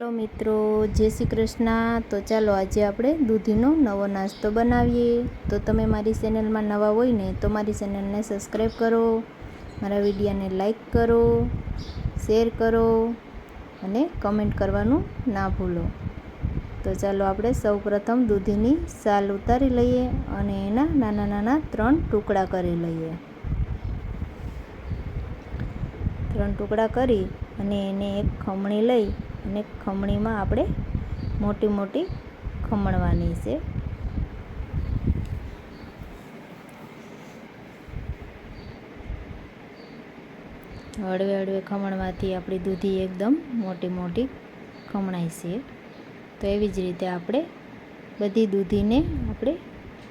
Hello મિત્રો, જય શ્રી કૃષ્ણ. તો ચાલો આજે આપણે દૂધીનો નવો નાસ્તો બનાવીએ. તો તમે મારી ચેનલમાં નવા હોય ને, તો મારી ચેનલને સબસ્ક્રાઈબ કરો, મારા વિડીયોને લાઈક કરો, શેર કરો અને કમેન્ટ કરવાનું ના ભૂલો. તો ચાલો આપણે સૌ પ્રથમ દૂધીની સાલ ઉતારી લઈએ અને એના નાના નાના ત્રણ ટુકડા કરી લઈએ. ત્રણ ટુકડા કરી અને એને એક ખમણી લઈ અને ખમણીમાં આપણે મોટી મોટી ખમણવાની છે. હળવે હળવે ખમણવાથી આપણી દૂધી એકદમ મોટી મોટી ખમણાય છે. તો એવી જ રીતે આપણે બધી દૂધીને આપણે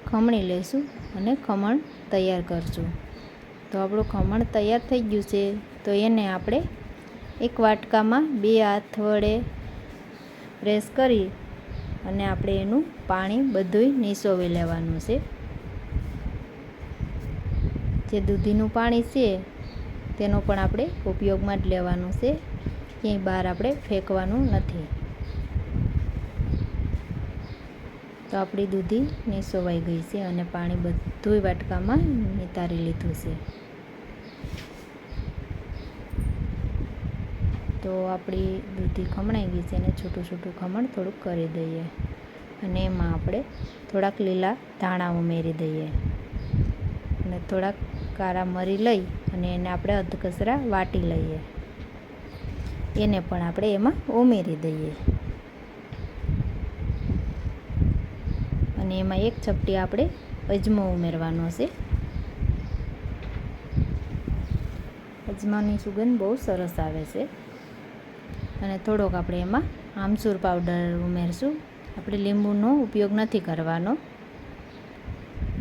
ખમણી લઈશું અને ખમણ તૈયાર કરશું. તો આપણું ખમણ તૈયાર થઈ ગયું છે. તો એને આપણે એક વાટકામાં બે હાથ વડે પ્રેસ કરી અને આપણે એનું પાણી બધુંય નીસોવી લેવાનું છે. જે દૂધીનું પાણી છે, તેનો પણ આપણે ઉપયોગમાં જ લેવાનું છે. ક્યાંય બહાર આપણે ફેંકવાનું નથી. તો આપણી દૂધી નીસોવાઈ ગઈ છે અને પાણી બધુંય વાટકામાં નિતારી લીધું છે. તો આપણી દૂધી ખમણાઈ ગઈ છે એને છૂટું છૂટું ખમણ થોડુંક કરી દઈએ. અને એમાં આપણે થોડાક લીલા ધાણા ઉમેરી દઈએ. અને થોડાક કારા મરી લઈ અને એને આપણે અધકચરા વાટી લઈએ. એને પણ આપણે એમાં ઉમેરી દઈએ. અને એમાં એક ચપટી આપણે અજમો ઉમેરવાનો છે. અજમાની સુગંધ બહુ સરસ આવે છે. અને થોડોક આપણે એમાં આમચૂર પાવડર ઉમેરશું. આપણે લીંબુનો ઉપયોગ નથી કરવાનો.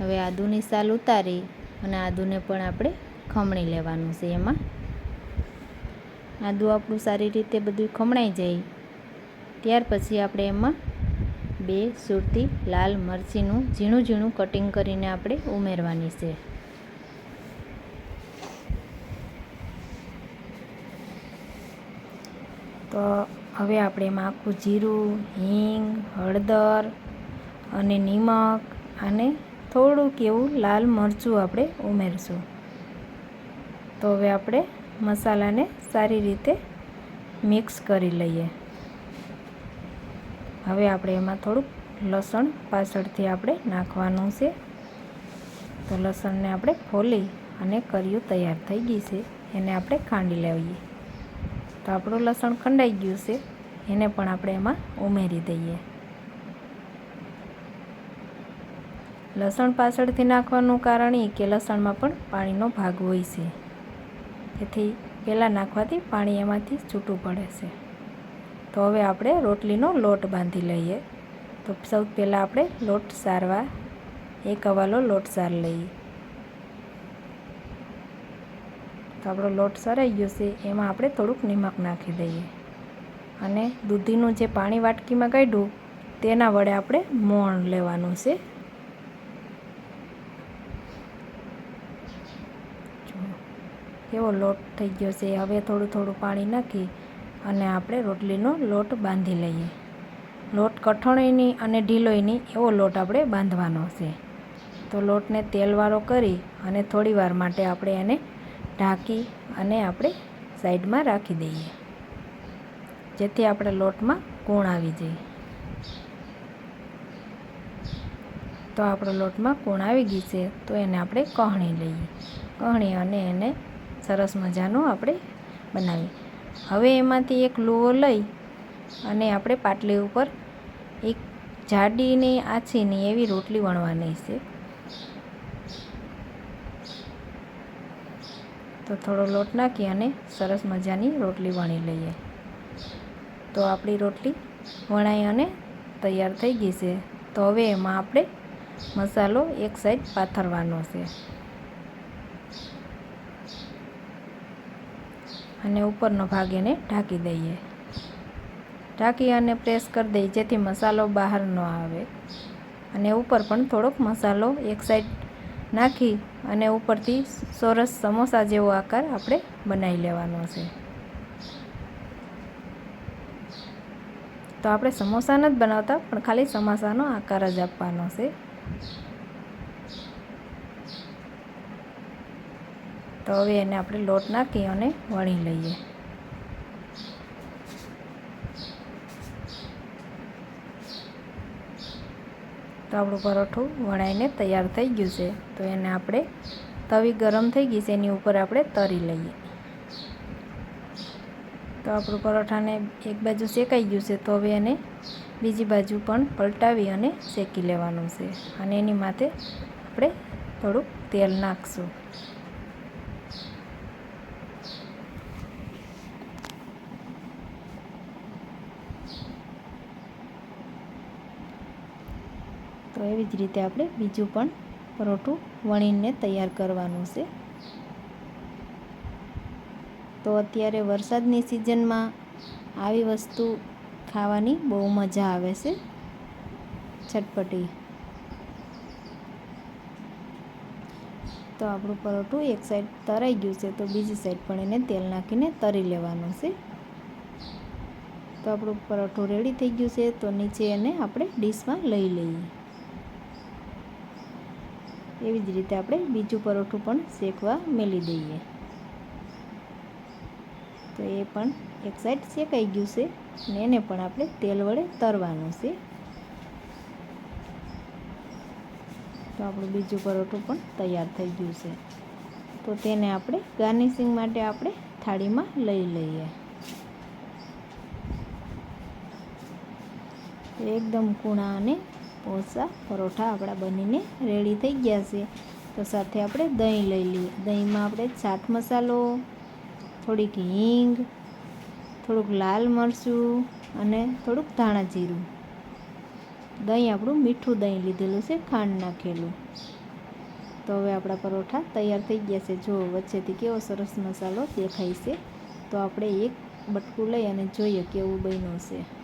હવે આદુની સાલ ઉતારી અને આદુને પણ આપણે ખમણી લેવાનું છે એમાં. આદુ આપણું સારી રીતે બધું ખમણાઈ જાય. ત્યાર પછી આપણે એમાં બે સુરતી લાલ મરચીનું ઝીણું ઝીણું કટિંગ કરીને આપણે ઉમેરવાની છે. તો હવે આપણે એમાં જીરું, હિંગ, હળદર અને નિમક અને થોડુંક એવું લાલ મરચું આપણે ઉમેરશું. તો હવે આપણે મસાલાને સારી રીતે મિક્સ કરી લઈએ. હવે આપણે એમાં થોડુંક લસણ પાછળથી આપણે નાખવાનું છે. તો લસણને આપણે ફોલી અને કર્યું તૈયાર થઈ ગઈ છે. એને આપણે ખાંડી લેવીએ. તો આપણું લસણ ખંડાઈ ગયું છે. એને પણ આપણે એમાં ઉમેરી દઈએ. લસણ પાછળથી નાખવાનું કારણ એ કે લસણમાં પણ પાણીનો ભાગ હોય છે. તેથી પહેલાં નાખવાથી પાણી એમાંથી છૂટું પડે છે. તો હવે આપણે રોટલીનો લોટ બાંધી લઈએ. તો સૌ પહેલાં આપણે લોટ સારવા, એક અવાલો લોટ સાર લઈએ. તો આપણો લોટ સરાઈ ગયો છે, એમાં આપણે થોડુંક નિમક નાખી દઈએ. અને દૂધીનું જે પાણી વાટકીમાં કાઢ્યું, તેના વડે આપણે મોણ લેવાનું છે. કેવો લોટ થઈ ગયો છે. હવે થોડું થોડું પાણી નાખી અને આપણે રોટલીનો લોટ બાંધી લઈએ. લોટ કઠણોયની અને ઢીલોયની એવો લોટ આપણે બાંધવાનો છે. તો લોટને તેલવાળો કરી અને થોડી વાર માટે આપણે એને ઢાંકી અને આપણે સાઈડમાં રાખી દઈએ. જેથી આપણે લોટમાં કૂણ આવી જાય. તો આપણો લોટમાં કૂણ આવી ગઈ છે, તો એને આપણે કહણી લઈએ. કહણી અને એને સરસ મજાનું આપણે બનાવીએ. હવે એમાંથી એક લુઓ લઈ અને આપણે પાટલી ઉપર એક જાડીની આછીની એવી રોટલી વણવાની છે. તો થોડો લોટ નાખી અને સરસ મજાની રોટલી વણી લઈએ. તો આપણી રોટલી વણાઈ અને તૈયાર થઈ ગઈ છે. તો હવે એમાં આપણે મસાલો એક સાઈડ પાથરવાનો છે. અને ઉપરનો ભાગ એને ઢાંકી દઈએ. ઢાંકી અને પ્રેસ કરી દઈએ જેથી મસાલો બહાર ન આવે. અને ઉપર પણ થોડોક મસાલો એક સાઈડ નાખી અને ઉપરથી સરસ સમોસા જેવો આકાર આપણે બનાવી લેવાનો છે. તો આપણે સમોસા નથી બનાવતા, પણ ખાલી સમોસાનો આકાર જ આપવાનો છે. તો હવે એને આપણે લોટ નાખી અને વણી લઈએ. તો આપણું પરોઠું વણાઈને તૈયાર થઈ ગયું છે. તો એને આપણે તવી ગરમ થઈ ગઈ છે, એની ઉપર આપણે તરી લઈએ. તો આપણું પરોઠાને એક બાજુ શેકાઈ ગયું છે, તો હવે એને બીજી બાજુ પણ પલટાવી અને શેકી લેવાનું છે. અને એની માથે આપણે થોડુંક તેલ નાખશું. તો એવી જ રીતે આપણે બીજું પણ પરોઠું વણીને તૈયાર કરવાનું છે. તો અત્યારે વરસાદની સિઝનમાં આવી વસ્તુ ખાવાની બહુ મજા આવે છે. ચટપટી તો આપણું પરોઠું એક સાઈડ તરાઈ ગયું છે, તો બીજી સાઈડ પણ એને તેલ નાખીને તરી લેવાનું છે. તો આપણું પરોઠું રેડી થઈ ગયું છે, તો નીચે એને આપણે ડીશમાં લઈ લઈએ. એવી જ રીતે આપણે બીજું પરોઠું પણ શેકવા મેલી દઈએ. તો એ પણ એક સાઈડ શેકાઈ ગયું છે અને એને પણ આપણે તેલ વડે તરવાનું છે. તો આપણું બીજું પરોઠું પણ તૈયાર થઈ ગયું છે. તો તેને આપણે ગાર્નિશિંગ માટે આપણે થાળીમાં લઈ લઈએ. એકદમ કૂણા અને પોસા, પરોઠા આપણા બનીને રેડી થઈ ગયા છે. તો સાથે આપણે દહીં લઈ લઈએ. દહીંમાં આપણે ચાટ મસાલો, થોડીક હિંગ, થોડુંક લાલ મરચું અને થોડુંક ધાણા જીરું. દહીં આપણું મીઠું દહીં લીધેલું છે, ખાંડ નાખેલું. તો હવે આપણા પરોઠા તૈયાર થઈ ગયા છે. જો વચ્ચેથી કેવો સરસ મસાલો દેખાય છે, તો આપણે એક બટકું લઈ અને જોઈએ કેવું બન્યું છે.